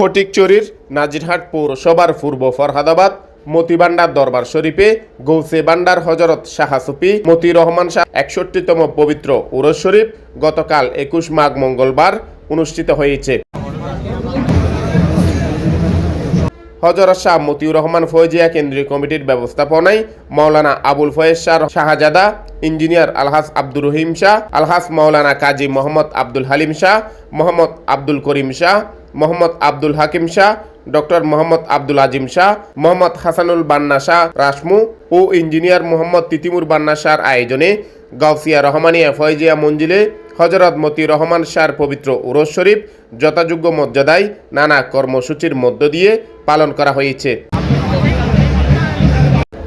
ফটিকচুরির নাজিরহাট পৌরসভার পূর্ব ফরহাদাবাদ, মতিবান্ডার দরবার শরীফে গৌসে বান্ডার হজরত শাহাসুপি মতি রহমান শাহ একষট্টিতম পবিত্র উরস শরীফ গতকাল একুশ মাঘ মঙ্গলবার অনুষ্ঠিত হয়েছে। হজরত শাহ মতিউর রহমান ফৌজিয়া কেন্দ্রীয় কমিটির ব্যবস্থাপনায় মাওলানা আবুল ফয়েজ শাহ শাহজাদা, ইঞ্জিনিয়ার আলহাস আব্দুর রহিম শাহ, আলহাস মাওলানা কাজী মোহাম্মদ আব্দুল হালিম শাহ, মোহাম্মদ আব্দুল করিম শাহ মোহাম্মদ আব্দুল হাকিম শাহ, ডক্টর মোহাম্মদ আব্দুল আজিম শাহ, মোহাম্মদ হাসানুল বান্না শাহ রাসমু ও ইঞ্জিনিয়ার মোহাম্মদ তিতিমুর বান্না শাহর আয়োজনে গাউসিয়া রহমানিয়া ফয়জিয়া মঞ্জিলে হজরত মতি রহমান শাহর পবিত্র উরস শরীফ যথাযোগ্য মর্যাদায় নানা কর্মসূচির মধ্য দিয়ে পালন করা হয়েছে।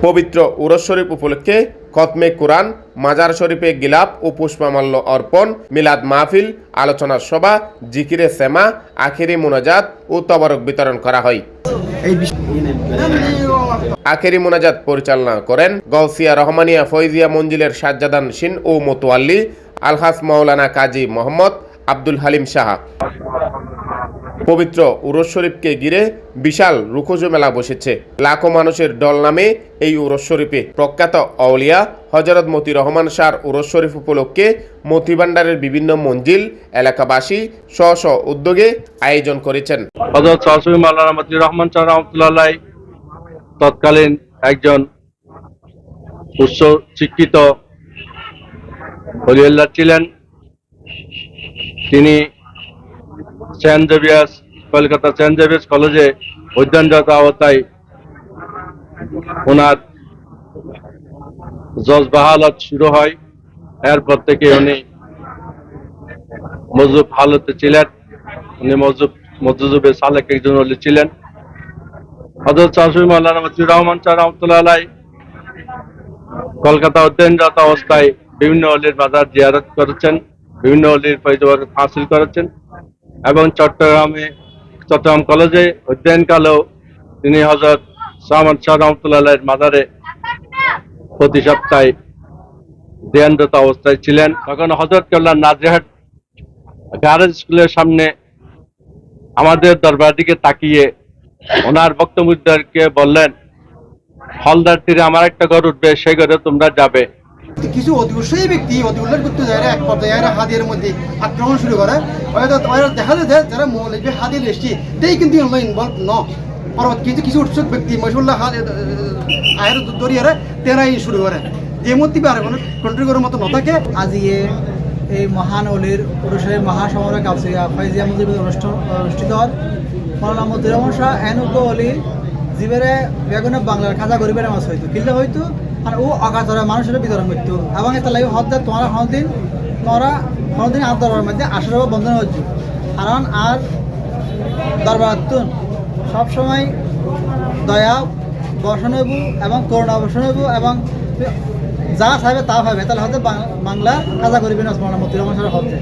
পবিত্র উরস শরীফ উপলক্ষে খতমে কোরআন, মাজার শরীফে গিলাপ ও পুষ্পামাল্য অর্পণ, মিলাদ মাহফিল, আলোচনা সভা, জিকিরে সেমা, আখেরি মোনাজাত ও তবরক বিতরণ করা হয়। আখেরি মোনাজাত পরিচালনা করেন গৌসিয়া রহমানিয়া ফৈজিয়া মঞ্জিলের সাজ্জাদান সিন ও মোতোয়াল্লি, আলহাস মাওলানা কাজী মোহাম্মদ আব্দুল হালিম সাহা। পবিত্র উরস শরীফকে ঘিরে বিশাল রুখোজো মেলা বসেছে। লাখো মানুষের দল নামে এই উরস শরীফে প্রখ্যাত আউলিয়া হজরত মতি রহমান শাহর উরস শরীফ উপলক্ষে মতিভাণ্ডারের বিভিন্ন মঞ্জিল, এলাকাবাসী স্ব স্ব উদ্যোগে আয়োজন করেছেন। হজরত মাওলানা মতিউর রহমান শাহ রহমতুল্লাহ তৎকালীন একজন উচ্চ শিক্ষিত হলিউল্লাহ ছিলেন। তিনি Saint Xavier's, Kolkata Saint Xavier's কলেজে অধ্যয়নরত অবস্থায় ওনার জজ বাহালত শুরু হয়। এরপর থেকে উনি মজুব হালতে ছিলেন। উনি মজুব মজুজুবে সালেক একজন অলি ছিলেন। হজরত শাশুড়ি মাল্লানা মতিউর রহমান শাহ রহমতুল্লাহ কলকাতা অধ্যয়নরত অবস্থায় বিভিন্ন অলির বাজার জিয়ারত করেছেন, বিভিন্ন অলির ফৈজবাদ হাসিল করেছেন। এবং চট্টগ্রামে, চট্টগ্রাম কলেজে অধ্যয়নকালেও তিনি হজরত সাহমান শাহ রহমতুল্লাহ আলাইয়ের মাজারে প্রতি সপ্তাহে ধ্যানরত অবস্থায় ছিলেন। তখন হজরত কল্যাণ নাজিরহাট গ্যারেজ স্কুলের সামনে আমাদের দরবার দিকে তাকিয়ে ওনার বক্তব্যকে বললেন, হলদার তীরে আমার একটা ঘর উঠবে, সেই ঘরে তোমরা যাবে। কিছু অতি ব্যক্তি অতি উল্লেখ করতে যায় এক পর্যায়ে এরা হাতের মধ্যে আক্রমণ শুরু করে দেখা যায় যারা মৌলবী হাতের এসছি তাই কিন্তু ইনভলভ ন। পরবর্তী কিছু কিছু উৎসুক ব্যক্তি মহিষুল্লাহ হাত আয়ের দরিয়ারে তেরাই শুরু করে। যে মধ্যে আর কোনো কন্ট্রি করার মতো ন থাকে। আজিয়ে এই মহান অলির পুরুষের মহাসমরে কাপসিয়া ফাইজিয়া মন্দির অনুষ্ঠান অনুষ্ঠিত হল মৌলানা মতির রহমান শাহ এনুক অলি, জীবেরে বেগুনে বাংলার খাজা গরিবের মাছ হইতো। কিনলে হইতো আর ও অকাতরে মানুষের বিতরণ করতো। এবং এটা লাগে হদ্দে তোমরা হদিন তোমরা হদিন আর দরবার মধ্যে আশীর্বাদ বন্ধন হচ্ছে। কারণ আর দরবার সবসময় দয়া বর্ষণ হইব এবং করুণা বর্ষণ হইব এবং যা চাইবে তা পাবে। তাহলে হয়তো বাংলা কাজা করিবে না মতির রহমান হদ্দে